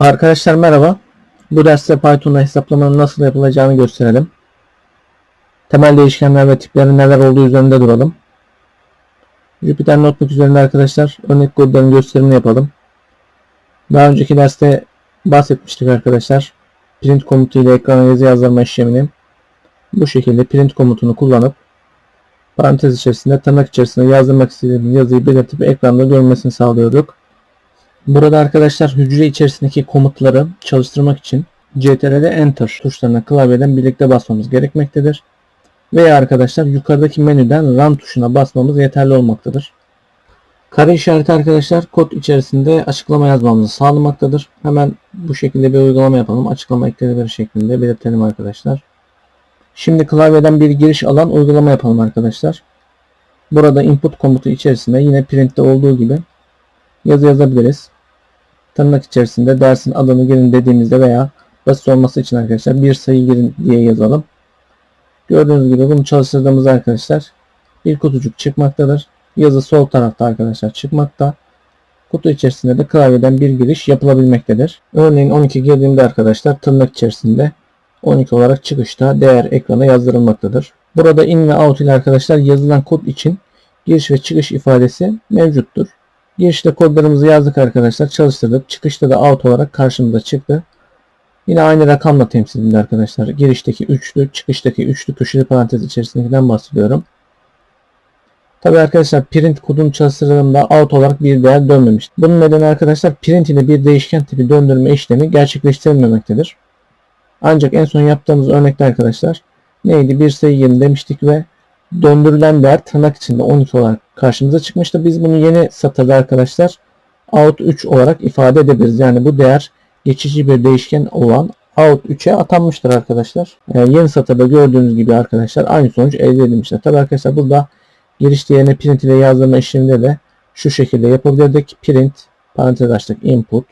Arkadaşlar merhaba. Bu derste Python'da hesaplamanın nasıl yapılacağını gösterelim. Temel değişkenler ve tiplerin neler olduğu üzerinde duralım. Jupyter Notebook üzerinde arkadaşlar örnek kodların gösterimini yapalım. Daha önceki derste bahsetmiştik arkadaşlar. Print komutu ile ekrana yazı yazdırma işleminin bu şekilde print komutunu kullanıp parantez içerisinde tırnak içerisinde yazdırmak istediğimiz yazıyı belirtip ekranda görmesini sağlıyorduk. Burada arkadaşlar hücre içerisindeki komutları çalıştırmak için CTRL Enter tuşlarına klavyeden birlikte basmamız gerekmektedir. Veya arkadaşlar yukarıdaki menüden Run tuşuna basmamız yeterli olmaktadır. Kare işareti arkadaşlar kod içerisinde açıklama yazmamızı sağlamaktadır. Hemen bu şekilde bir uygulama yapalım. Açıklama eklenebilir şeklinde belirtelim arkadaşlar. Şimdi klavyeden bir giriş alan uygulama yapalım arkadaşlar. Burada input komutu içerisinde yine printte olduğu gibi yazı yazabiliriz. Tırnak içerisinde dersin adını girin dediğimizde veya basit olması için arkadaşlar bir sayı girin diye yazalım. Gördüğünüz gibi bunu çalıştırdığımızda arkadaşlar bir kutucuk çıkmaktadır. Yazı sol tarafta arkadaşlar çıkmakta. Kutu içerisinde de klavyeden bir giriş yapılabilmektedir. Örneğin 12 girdiğimde arkadaşlar tırnak içerisinde 12 olarak çıkışta değer ekrana yazdırılmaktadır. Burada in ve out ile arkadaşlar yazılan kod için giriş ve çıkış ifadesi mevcuttur. Girişte kodlarımızı yazdık arkadaşlar. Çalıştırdık. Çıkışta da out olarak karşımıza çıktı. Yine aynı rakamla temsil edildi arkadaşlar. Girişteki üçlü, çıkıştaki üçlü köşeli parantez içerisindekinden bahsediyorum. Tabi arkadaşlar print kodunu çalıştırdığımda out olarak bir değer dönmemiştir. Bunun nedeni arkadaşlar print ile bir değişken tipi döndürme işlemi gerçekleştirilmemektedir. Ancak en son yaptığımız örnekte arkadaşlar neydi? Bir sayı yeni demiştik ve döndürülen değer tırnak içinde 12 olarak karşımıza çıkmıştı. Biz bunu yeni satırda arkadaşlar out 3 olarak ifade edebiliriz. Yani bu değer geçici bir değişken olan out 3'e atanmıştır arkadaşlar. Yani yeni satırda gördüğünüz gibi arkadaşlar aynı sonuç elde edilmiştir. Tabi arkadaşlar burada giriş yerine print ile yazdırma işleminde de şu şekilde yapabilirdik. Print parantez açtık input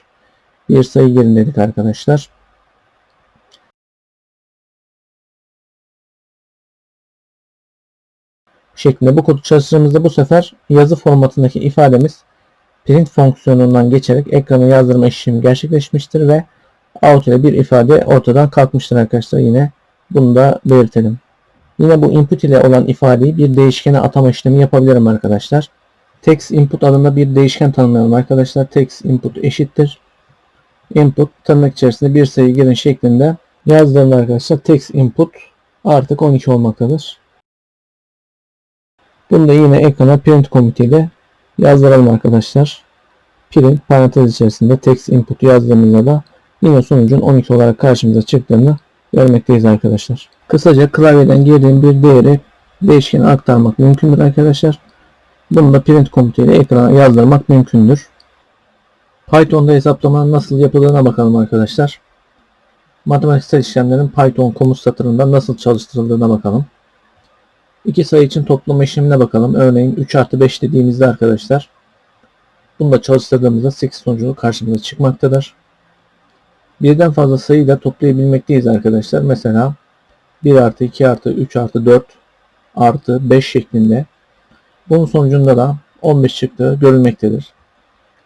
bir sayı girin dedik arkadaşlar. Şeklinde bu kodu çalıştırdığımızda bu sefer yazı formatındaki ifademiz print fonksiyonundan geçerek ekrana yazdırma işlemi gerçekleşmiştir ve out ile bir ifade ortadan kalkmıştır arkadaşlar. Yine bunu da belirtelim. Yine bu input ile olan ifadeyi bir değişkene atama işlemi yapabilirim arkadaşlar. Text input adında bir değişken tanımlayalım arkadaşlar. Text input eşittir. Input tırnak içerisinde bir sayı girin şeklinde yazdığımda arkadaşlar text input artık 12 olmaktadır. Bunu da yine ekrana print komutiyle yazdıralım arkadaşlar. Print parantez içerisinde text input yazdığımızda da yine sonucun 12 olarak karşımıza çıktığını görmekteyiz arkadaşlar. Kısaca klavyeden girdiğim bir değeri değişkene aktarmak mümkündür arkadaşlar. Bunu da print komutuyla ekrana yazdırmak mümkündür. Python'da hesaplamanın nasıl yapıldığına bakalım arkadaşlar. Matematiksel işlemlerin Python komut satırında nasıl çalıştırıldığına bakalım. İki sayı için toplama işlemine bakalım. Örneğin 3 artı 5 dediğimizde arkadaşlar bunu da çalıştırdığımızda 8 sonucu karşımıza çıkmaktadır. Birden fazla sayıyla toplayabilmekteyiz arkadaşlar. Mesela 1 artı 2 artı 3 artı 4 artı 5 şeklinde. Bunun sonucunda da 15 çıktığı görülmektedir.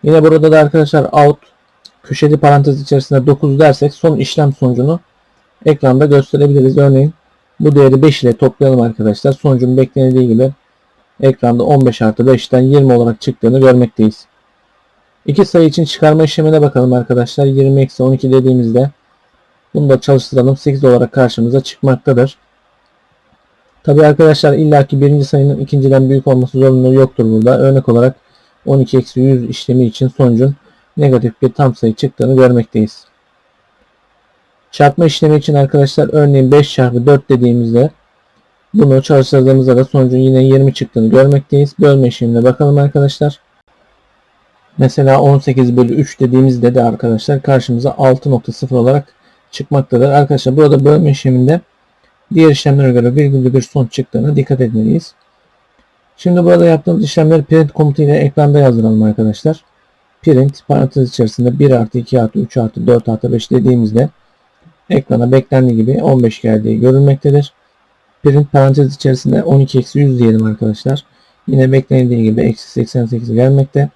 Yine burada da arkadaşlar out köşeli parantez içerisinde 9 dersek son işlem sonucunu ekranda gösterebiliriz. Örneğin bu değeri 5 ile toplayalım arkadaşlar. Sonucun beklenildiği gibi ekranda 15 artı 5'ten 20 olarak çıktığını görmekteyiz. İki sayı için çıkarma işlemine bakalım arkadaşlar. 20 eksi 12 dediğimizde bunu da çalıştıralım. 8 olarak karşımıza çıkmaktadır. Tabi arkadaşlar illaki birinci sayının ikinciden büyük olması zorunluluğu yoktur burada. Örnek olarak 12 eksi 100 işlemi için sonucun negatif bir tam sayı çıktığını görmekteyiz. Çarpma işlemi için arkadaşlar örneğin 5 çarpı 4 dediğimizde bunu çalıştırdığımızda da sonucun yine 20 çıktığını görmekteyiz. Bölme işlemine bakalım arkadaşlar. Mesela 18 bölü 3 dediğimizde de arkadaşlar karşımıza 6.0 olarak çıkmaktadır. Arkadaşlar burada bölme işleminde diğer işlemlere göre virgüllü bir sonuç çıktığını dikkat etmeliyiz. Şimdi burada yaptığımız işlemleri print komutuyla ekranda yazdıralım arkadaşlar. Print parantez içerisinde 1 artı 2 artı 3 artı 4 artı 5 dediğimizde ekrana beklendiği gibi 15 geldiği görülmektedir. Print parantez içerisinde 12 eksi 100 diyelim arkadaşlar. Yine beklendiği gibi eksi 88 gelmekte.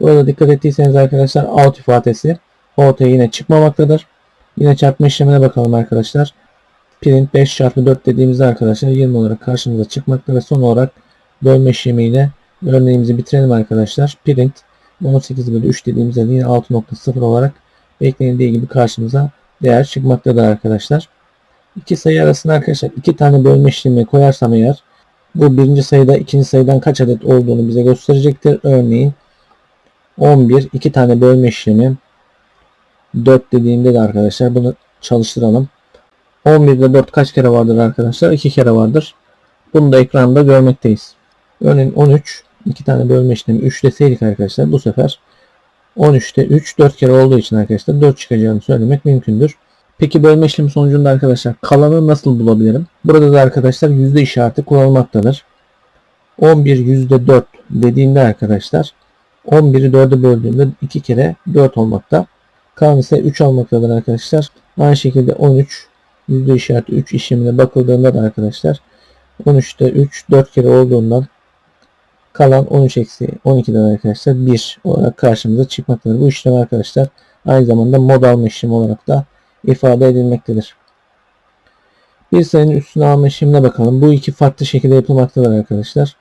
Burada dikkat ettiyseniz arkadaşlar out ifadesi ortaya yine çıkmamaktadır. Yine çarpma işlemine bakalım arkadaşlar. Print 5 çarpı 4 dediğimizde arkadaşlar 20 olarak karşımıza çıkmakta ve son olarak bölme işlemiyle örneğimizi bitirelim arkadaşlar. Print 18 bölü 3 dediğimizde de yine 6.0 olarak beklenildiği gibi karşımıza değer çıkmaktadır arkadaşlar. İki sayı arasında arkadaşlar iki tane bölme işlemi koyarsam eğer bu birinci sayıda ikinci sayıdan kaç adet olduğunu bize gösterecektir. Örneğin 11 iki tane bölme işlemi 4 dediğimde de arkadaşlar bunu çalıştıralım. 11'de 4 kaç kere vardır arkadaşlar? 2 kere vardır. Bunu da ekranda görmekteyiz. Örneğin 13 iki tane bölme işlemi 3 deseydik arkadaşlar bu sefer 13'te 3 4 kere olduğu için arkadaşlar 4 çıkacağını söylemek mümkündür. Peki bölme işlemi sonucunda arkadaşlar kalanı nasıl bulabilirim? Burada da arkadaşlar yüzde işareti kullanılmaktadır. 11 yüzde 4 dediğimde arkadaşlar 11'i 4'e böldüğümde 2 kere 4 olmakta. Kalan ise 3 olmaktadır arkadaşlar. Aynı şekilde 13 yüzde işareti 3 işlemine bakıldığında da arkadaşlar 13'te 3 4 kere olduğundan kalan 13 eksi 12'den arkadaşlar 1 olarak karşımıza çıkmaktadır. Bu işlem arkadaşlar aynı zamanda mod alma işlemi olarak da ifade edilmektedir. Bir sayının üstüne alma işlemine bakalım. Bu iki farklı şekilde yapılmaktadır arkadaşlar.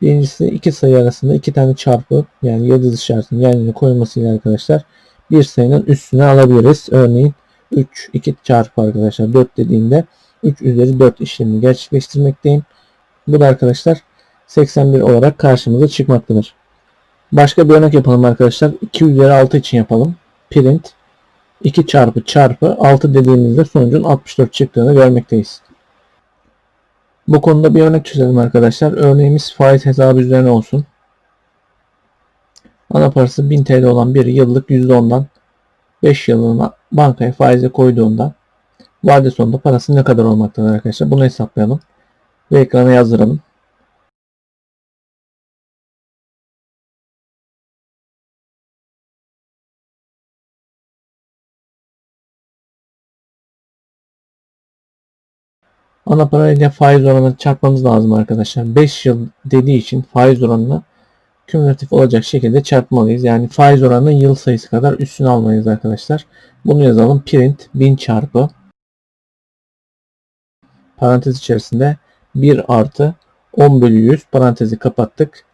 Birincisi iki sayı arasında iki tane çarpı yani yıldız işaretinin yan yana koyulmasıyla arkadaşlar bir sayının üstüne alabiliriz. Örneğin 3 2 çarpı arkadaşlar 4 dediğimde 3 üzeri 4 işlemini gerçekleştirmekteyim. Bu da arkadaşlar 81 olarak karşımıza çıkmaktadır. Başka bir örnek yapalım arkadaşlar. 2 üzeri 6 için yapalım. Print 2 çarpı çarpı 6 dediğimizde sonucun 64 çıktığını görmekteyiz. Bu konuda bir örnek çözelim arkadaşlar. Örneğimiz faiz hesabı üzerine olsun. Ana parası 1000 TL olan bir yıllık %10'dan 5 yılına bankaya faize koyduğunda vade sonunda parası ne kadar olmaktadır arkadaşlar. Bunu hesaplayalım ve ekrana yazdıralım. Ana parayla faiz oranını çarpmamız lazım arkadaşlar. 5 yıl dediği için faiz oranını kümülatif olacak şekilde çarpmalıyız. Yani faiz oranının yıl sayısı kadar üstüne almalıyız arkadaşlar. Bunu yazalım. Print 1000 çarpı parantez içerisinde 1 artı 10 bölü 100 parantezi kapattık.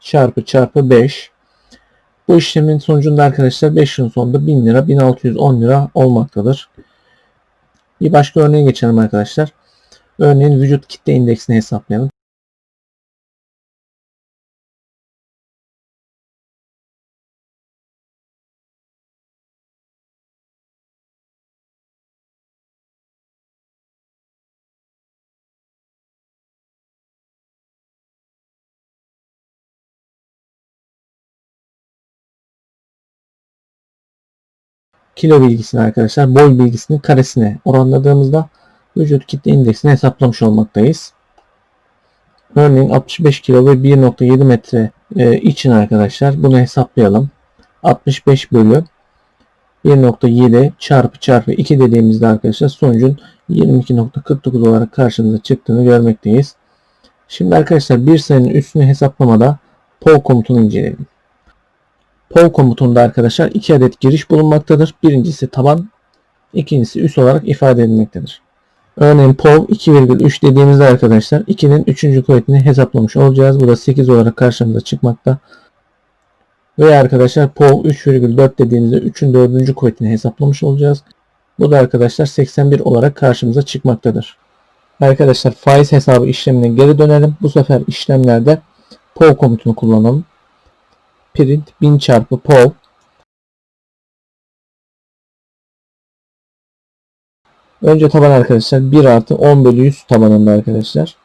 Çarpı çarpı 5. Bu işlemin sonucunda arkadaşlar 5 yılın sonunda 1000 lira 1610 lira olmaktadır. Bir başka örneğe geçelim arkadaşlar. Örneğin vücut kitle indeksini hesaplayalım. Kilo bilgisini arkadaşlar boy bilgisinin karesine oranladığımızda vücut kitle indeksini hesaplamış olmaktayız. Örneğin 65 kilo ve 1.7 metre e, için arkadaşlar bunu hesaplayalım. 65 bölü 1.7 çarpı çarpı 2 dediğimizde arkadaşlar sonucun 22.49 olarak karşımıza çıktığını görmekteyiz. Şimdi arkadaşlar bir sayının üstünü hesaplamada POW komutunu inceleyelim. POW komutunda arkadaşlar iki adet giriş bulunmaktadır. Birincisi taban, ikincisi üst olarak ifade edilmektedir. Örneğin POW 2,3 dediğimizde arkadaşlar 2'nin 3. kuvvetini hesaplamış olacağız. Bu da 8 olarak karşımıza çıkmakta. Ve arkadaşlar POW 3,4 dediğimizde 3'ün 4. kuvvetini hesaplamış olacağız. Bu da arkadaşlar 81 olarak karşımıza çıkmaktadır. Arkadaşlar faiz hesabı işlemine geri dönelim. Bu sefer işlemlerde POW komutunu kullanalım print 1000 çarpı pov Önce taban arkadaşlar 1 artı 10 bölü 100 tabanında arkadaşlar.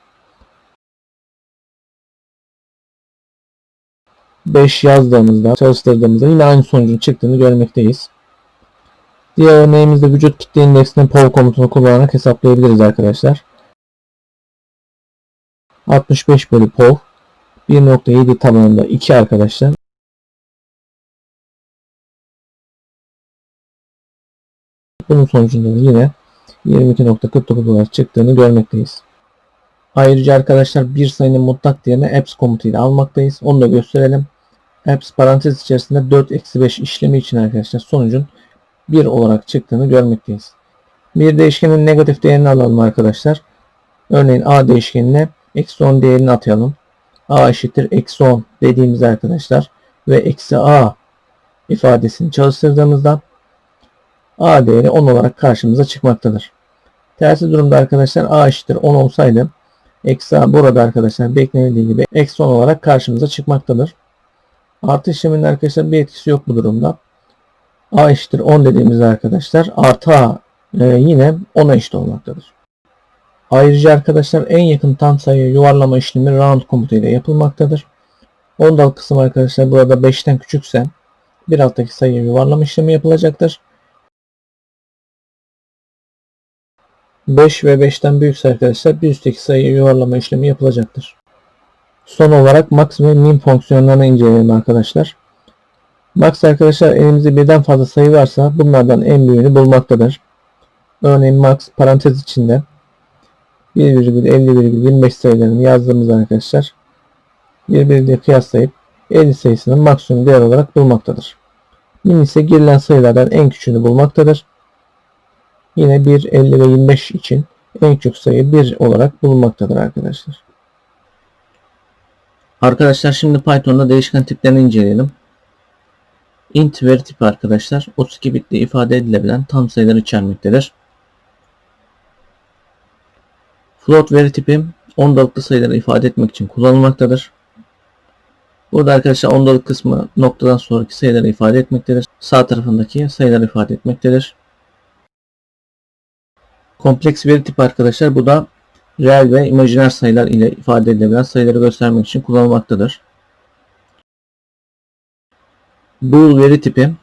5 yazdığımızda çalıştırdığımızda yine aynı sonucun çıktığını görmekteyiz. Diğer örneğimizde vücut kitle indeksinin pov komutunu kullanarak hesaplayabiliriz arkadaşlar. 65 bölü pov 1.7 tabanında 2 arkadaşlar. Bunun sonucunda da yine 22.49 olarak çıktığını görmekteyiz. Ayrıca arkadaşlar bir sayının mutlak değerini apps komutuyla almaktayız. Onu da gösterelim. apps parantez içerisinde 4 eksi 5 işlemi için arkadaşlar sonucun 1 olarak çıktığını görmekteyiz. Bir değişkenin negatif değerini alalım arkadaşlar. Örneğin a değişkenine eksi 10 değerini atayalım. a eşittir eksi 10 dediğimiz arkadaşlar ve eksi a ifadesini çalıştırdığımızda a değeri 10 olarak karşımıza çıkmaktadır. Tersi durumda arkadaşlar a eşittir 10 olsaydı eksi a burada arkadaşlar beklenildiği gibi eksi 10 olarak karşımıza çıkmaktadır. Artı işleminin arkadaşlar bir etkisi yok bu durumda. a eşittir 10 dediğimizde arkadaşlar artı a e, yine 10'a eşit olmaktadır. Ayrıca arkadaşlar en yakın tam sayıya yuvarlama işlemi round komutuyla yapılmaktadır. Ondal kısım arkadaşlar burada 5'ten küçükse bir alttaki sayıya yuvarlama işlemi yapılacaktır. 5 ve 5'ten büyükse arkadaşlar bir üstteki sayıya yuvarlama işlemi yapılacaktır. Son olarak max ve min fonksiyonlarını inceleyelim arkadaşlar. Max arkadaşlar elimizde birden fazla sayı varsa bunlardan en büyüğünü bulmaktadır. Örneğin max parantez içinde 1,50,25 sayılarını yazdığımız arkadaşlar birbiriyle kıyaslayıp 50 sayısının maksimum değer olarak bulmaktadır. Min ise girilen sayılardan en küçüğünü bulmaktadır. Yine 1, 50 ve 25 için en küçük sayı 1 olarak bulunmaktadır arkadaşlar. Arkadaşlar şimdi Python'da değişken tiplerini inceleyelim. Int veri tipi arkadaşlar 32 bitle ifade edilebilen tam sayıları içermektedir. Float veri tipi ondalıklı sayıları ifade etmek için kullanılmaktadır. Burada arkadaşlar ondalık kısmı noktadan sonraki sayıları ifade etmektedir. Sağ tarafındaki sayıları ifade etmektedir. Kompleks veri tipi arkadaşlar bu da reel ve imajiner sayılar ile ifade edilebilen sayıları göstermek için kullanılmaktadır. Bool veri tipi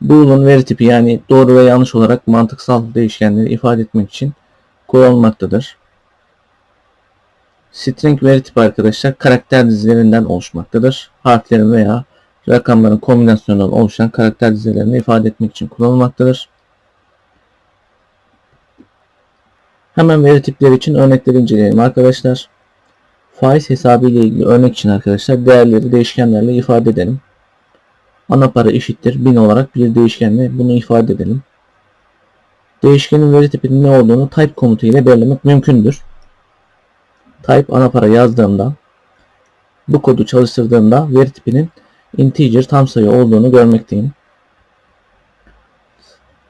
Bool'un veri tipi yani doğru ve yanlış olarak mantıksal değişkenleri ifade etmek için kullanılmaktadır. String veri tipi arkadaşlar karakter dizilerinden oluşmaktadır. Harflerin veya rakamların kombinasyonundan oluşan karakter dizelerini ifade etmek için kullanılmaktadır. Hemen veri tipleri için örnekleri inceleyelim arkadaşlar. Faiz hesabı ile ilgili örnek için arkadaşlar değerleri değişkenlerle ifade edelim. Ana para eşittir 1000 olarak bir değişkenle bunu ifade edelim. Değişkenin veri tipinin ne olduğunu type komutu ile belirlemek mümkündür. Type ana para yazdığımda bu kodu çalıştırdığımda veri tipinin integer tam sayı olduğunu görmekteyim.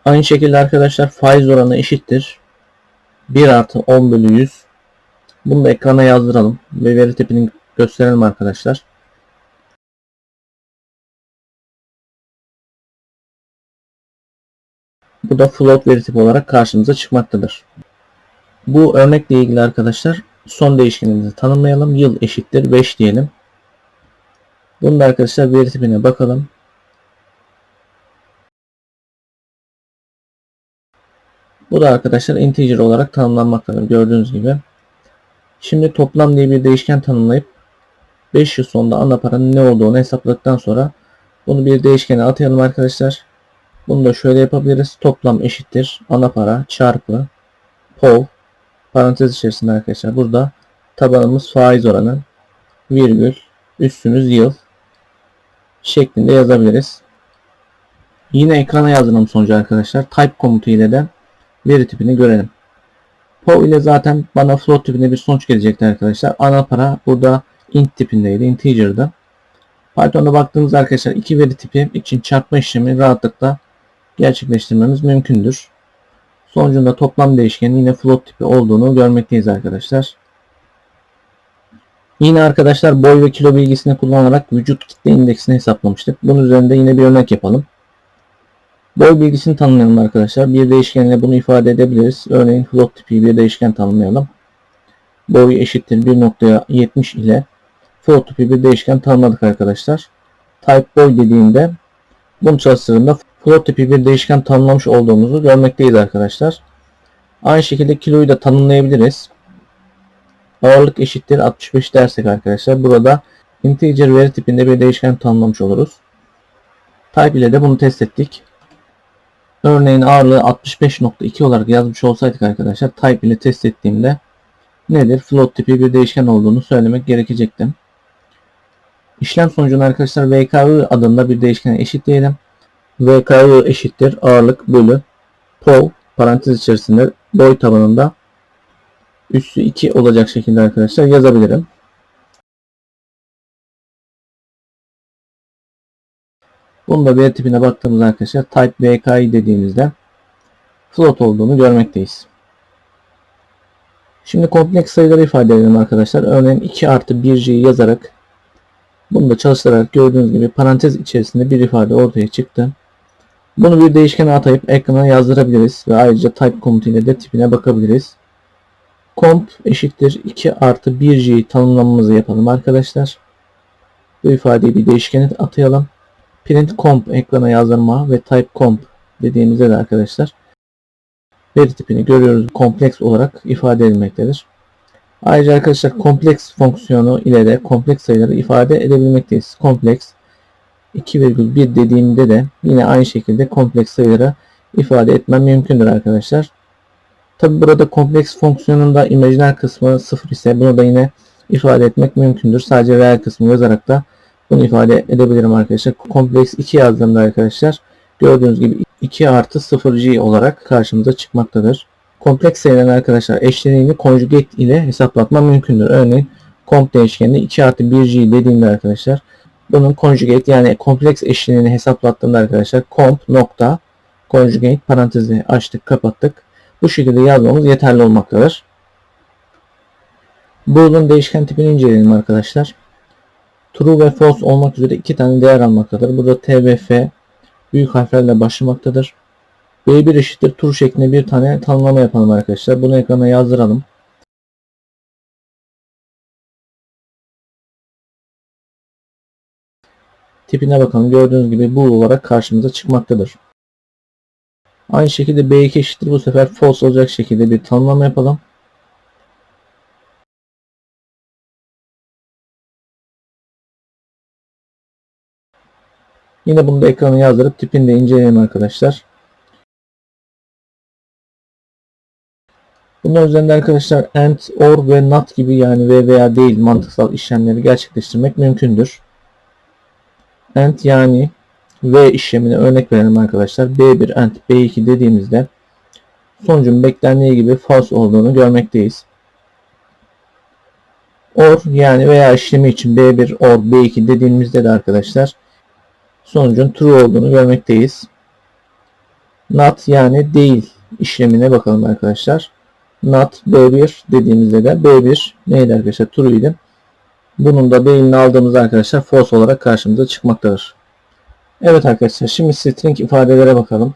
Aynı şekilde arkadaşlar faiz oranı eşittir 1 artı 10 bölü 100. Bunu da ekrana yazdıralım ve veri tipini gösterelim arkadaşlar. Bu da float veri tipi olarak karşımıza çıkmaktadır. Bu örnekle ilgili arkadaşlar son değişkenimizi tanımlayalım. Yıl eşittir 5 diyelim. Bunu da arkadaşlar veri tipine bakalım. Bu da arkadaşlar integer olarak tanımlanmaktadır gördüğünüz gibi. Şimdi toplam diye bir değişken tanımlayıp 5 yıl sonunda ana paranın ne olduğunu hesapladıktan sonra bunu bir değişkene atayalım arkadaşlar. Bunu da şöyle yapabiliriz. Toplam eşittir ana para çarpı POV parantez içerisinde arkadaşlar burada tabanımız faiz oranı virgül üstümüz yıl şeklinde yazabiliriz. Yine ekrana yazdığım sonucu arkadaşlar type komutu ile de veri tipini görelim. POV ile zaten bana float tipinde bir sonuç gelecekti arkadaşlar. Ana para burada int tipindeydi, integer'dı. Python'da baktığımız arkadaşlar iki veri tipi için çarpma işlemi rahatlıkla gerçekleştirmemiz mümkündür. Sonucunda toplam değişkenin yine float tipi olduğunu görmekteyiz arkadaşlar. Yine arkadaşlar boy ve kilo bilgisini kullanarak vücut kitle indeksini hesaplamıştık. Bunun üzerinde yine bir örnek yapalım. Boy bilgisini tanımlayalım arkadaşlar. Bir değişkenle bunu ifade edebiliriz. Örneğin float tipi bir değişken tanımlayalım. Boy eşittir 1.70 ile float tipi bir değişken tanımladık arkadaşlar. Type boy dediğinde bunu çalıştırdığında float tipi bir değişken tanımlamış olduğumuzu görmekteyiz arkadaşlar. Aynı şekilde kiloyu da tanımlayabiliriz. Ağırlık eşittir 65 dersek arkadaşlar burada integer veri tipinde bir değişken tanımlamış oluruz. Type ile de bunu test ettik. Örneğin ağırlığı 65.2 olarak yazmış olsaydık arkadaşlar type ile test ettiğimde nedir? Float tipi bir değişken olduğunu söylemek gerekecekti. İşlem sonucunu arkadaşlar VKI adında bir değişkene eşitleyelim. VKI eşittir ağırlık bölü pol parantez içerisinde boy tabanında üssü 2 olacak şekilde arkadaşlar yazabilirim. Bunun da veri tipine baktığımızda arkadaşlar type VKI dediğimizde float olduğunu görmekteyiz. Şimdi kompleks sayıları ifade edelim arkadaşlar. Örneğin 2 artı 1C'yi yazarak bunu da çalıştırarak gördüğünüz gibi parantez içerisinde bir ifade ortaya çıktı. Bunu bir değişkene atayıp ekrana yazdırabiliriz ve ayrıca type komutuyla de tipine bakabiliriz. Comp eşittir 2 artı 1C'yi tanımlamamızı yapalım arkadaşlar. Bu ifadeyi bir değişkene atayalım. Print comp ekrana yazdırma ve type comp dediğimizde de arkadaşlar veri tipini görüyoruz kompleks olarak ifade edilmektedir. Ayrıca arkadaşlar kompleks fonksiyonu ile de kompleks sayıları ifade edebilmekteyiz. Kompleks 2,1 dediğimde de yine aynı şekilde kompleks sayıları ifade etmem mümkündür arkadaşlar. Tabi burada kompleks fonksiyonunda imajiner kısmı 0 ise bunu da yine ifade etmek mümkündür. Sadece reel kısmı yazarak da bunu ifade edebilirim arkadaşlar. Kompleks 2 yazdığımda arkadaşlar gördüğünüz gibi 2 artı 0g olarak karşımıza çıkmaktadır. Kompleks sayıların arkadaşlar eşleniğini conjugate ile hesaplatma mümkündür. Örneğin comp değişkeninde 2 artı 1g dediğimde arkadaşlar bunun conjugate yani kompleks eşleniğini hesaplattığımda arkadaşlar comp nokta conjugate parantezi açtık kapattık. Bu şekilde yazmamız yeterli olmaktadır. Boolean değişken tipini inceleyelim arkadaşlar. True ve false olmak üzere iki tane değer almaktadır. Burada T ve F büyük harflerle başlamaktadır. B1 eşittir true şeklinde bir tane tanımlama yapalım arkadaşlar. Bunu ekrana yazdıralım. Tipine bakalım. Gördüğünüz gibi bool olarak karşımıza çıkmaktadır. Aynı şekilde B2 eşittir bu sefer false olacak şekilde bir tanımlama yapalım. Yine bunu da ekrana yazdırıp tipini de inceleyelim arkadaşlar. Bunun üzerinde arkadaşlar AND, OR ve NOT gibi yani ve veya değil mantıksal işlemleri gerçekleştirmek mümkündür. AND yani V işlemine örnek verelim arkadaşlar. B1 AND B2 dediğimizde sonucun beklendiği gibi false olduğunu görmekteyiz. OR yani veya işlemi için B1 OR B2 dediğimizde de arkadaşlar sonucun true olduğunu görmekteyiz. Not yani değil işlemine bakalım arkadaşlar. Not B1 dediğimizde de B1 neydi arkadaşlar? True idi. Bunun da değilini aldığımız arkadaşlar false olarak karşımıza çıkmaktadır. Evet arkadaşlar şimdi string ifadelere bakalım.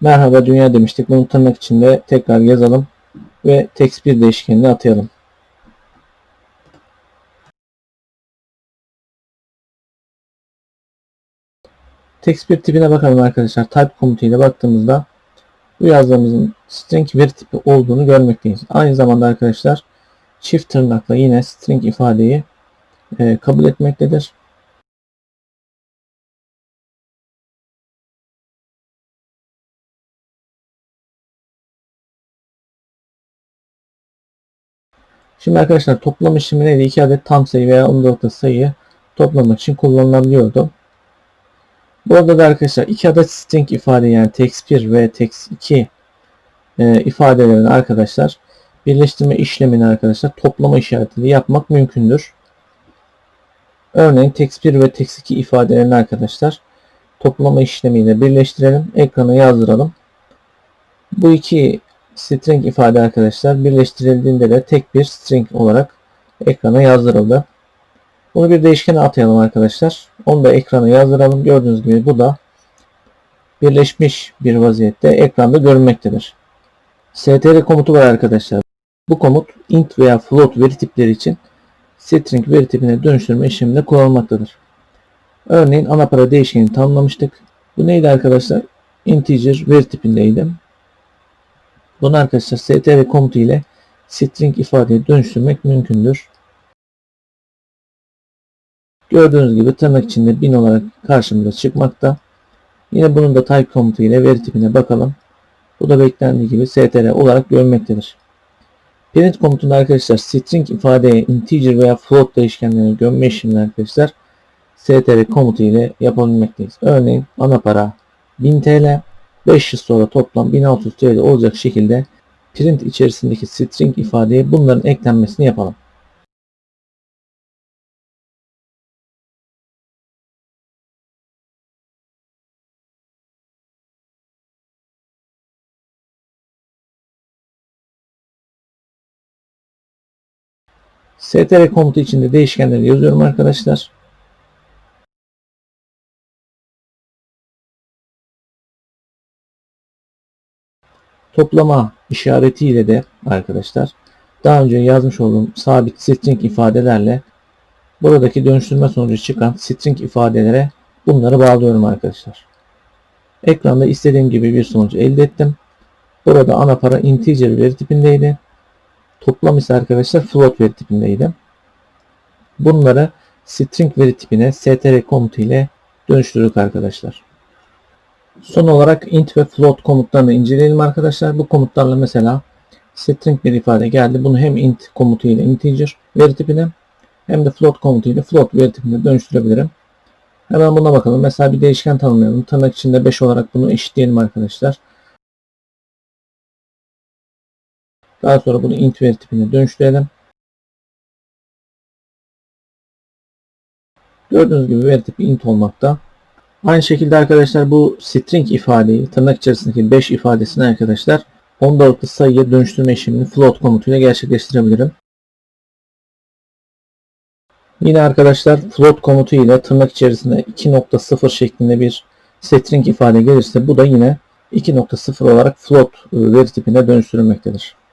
Merhaba dünya demiştik. Bunu tırnak içinde tekrar yazalım ve text bir değişkenine atayalım. Text bir tipine bakalım arkadaşlar. Type komutuyla baktığımızda bu yazdığımızın string veri tipi olduğunu görmekteyiz. Aynı zamanda arkadaşlar çift tırnakla yine string ifadeyi e, kabul etmektedir. Şimdi arkadaşlar toplam işlemi neydi? 2 adet tam sayı veya 14 sayıyı toplamak için kullanılabiliyordu. Bu arada da arkadaşlar iki adet string ifade yani text1 ve text2 e, ifadelerini arkadaşlar birleştirme işlemini arkadaşlar toplama işaretiyle yapmak mümkündür. Örneğin text1 ve text2 ifadelerini arkadaşlar toplama işlemiyle birleştirelim. Ekrana yazdıralım. Bu iki string ifade arkadaşlar birleştirildiğinde de tek bir string olarak ekrana yazdırıldı. Bunu bir değişkene atayalım arkadaşlar. Onu da ekrana yazdıralım. Gördüğünüz gibi bu da birleşmiş bir vaziyette ekranda görünmektedir. str komutu var arkadaşlar. Bu komut int veya float veri tipleri için string veri tipine dönüştürme işleminde kullanılmaktadır. Örneğin ana para değişkeni tanımlamıştık. Bu neydi arkadaşlar? Integer veri tipindeydi. Bunu arkadaşlar str komutu ile string ifadeye dönüştürmek mümkündür. Gördüğünüz gibi tırnak içinde bin olarak karşımıza çıkmakta. Yine bunun da type komutu ile veri tipine bakalım. Bu da beklendiği gibi str olarak görünmektedir. Print komutunda arkadaşlar string ifadeye integer veya float değişkenlerine gömme işlemini arkadaşlar str komutu ile yapabilmekteyiz. Örneğin ana para 1000 TL 5 yıl sonra toplam 1600 TL olacak şekilde print içerisindeki string ifadeye bunların eklenmesini yapalım. Str komutu içinde değişkenleri yazıyorum arkadaşlar. Toplama işaretiyle de arkadaşlar daha önce yazmış olduğum sabit string ifadelerle buradaki dönüştürme sonucu çıkan string ifadelere bunları bağlıyorum arkadaşlar. Ekranda istediğim gibi bir sonuç elde ettim. Burada ana para integer veri tipindeydi. Toplam ise arkadaşlar float veri tipindeydi. Bunları string veri tipine str komutu ile dönüştürdük arkadaşlar. Son olarak int ve float komutlarını inceleyelim arkadaşlar. Bu komutlarla mesela string bir ifade geldi. Bunu hem int komutu ile integer veri tipine hem de float komutu ile float veri tipine dönüştürebilirim. Hemen buna bakalım. Mesela bir değişken tanımlayalım. Tırnak içinde 5 olarak bunu eşitleyelim arkadaşlar. Daha sonra bunu int veri tipine dönüştürelim. Gördüğünüz gibi veri tipi int olmakta. Aynı şekilde arkadaşlar bu string ifadeyi tırnak içerisindeki 5 ifadesini arkadaşlar ondalıklı sayıya dönüştürme işlemini float komutuyla gerçekleştirebilirim. Yine arkadaşlar float komutu ile tırnak içerisinde 2.0 şeklinde bir string ifade gelirse bu da yine 2.0 olarak float veri tipine dönüştürülmektedir.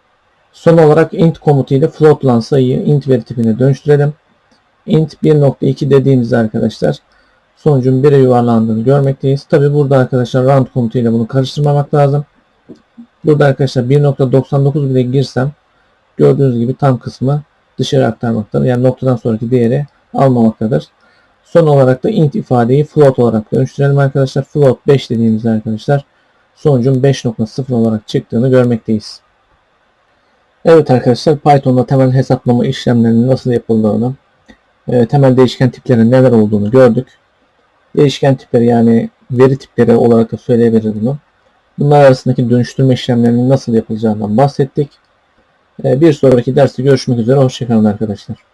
Son olarak int komutu ile floatlan sayıyı int veri tipine dönüştürelim. int 1.2 dediğimizde arkadaşlar sonucun 1'e yuvarlandığını görmekteyiz. Tabi burada arkadaşlar round komutu ile bunu karıştırmamak lazım. Burada arkadaşlar 1.99 bile girsem gördüğünüz gibi tam kısmı dışarı aktarmaktadır. Yani noktadan sonraki değeri almamaktadır. Son olarak da int ifadeyi float olarak dönüştürelim arkadaşlar. Float 5 dediğimizde arkadaşlar sonucun 5.0 olarak çıktığını görmekteyiz. Evet arkadaşlar Python'da temel hesaplama işlemlerinin nasıl yapıldığını, e, temel değişken tiplerinin neler olduğunu gördük. Değişken tipleri yani veri tipleri olarak da söyleyebiliriz bunu. Bunlar arasındaki dönüştürme işlemlerinin nasıl yapılacağından bahsettik. E, bir sonraki derste görüşmek üzere. Hoşçakalın arkadaşlar.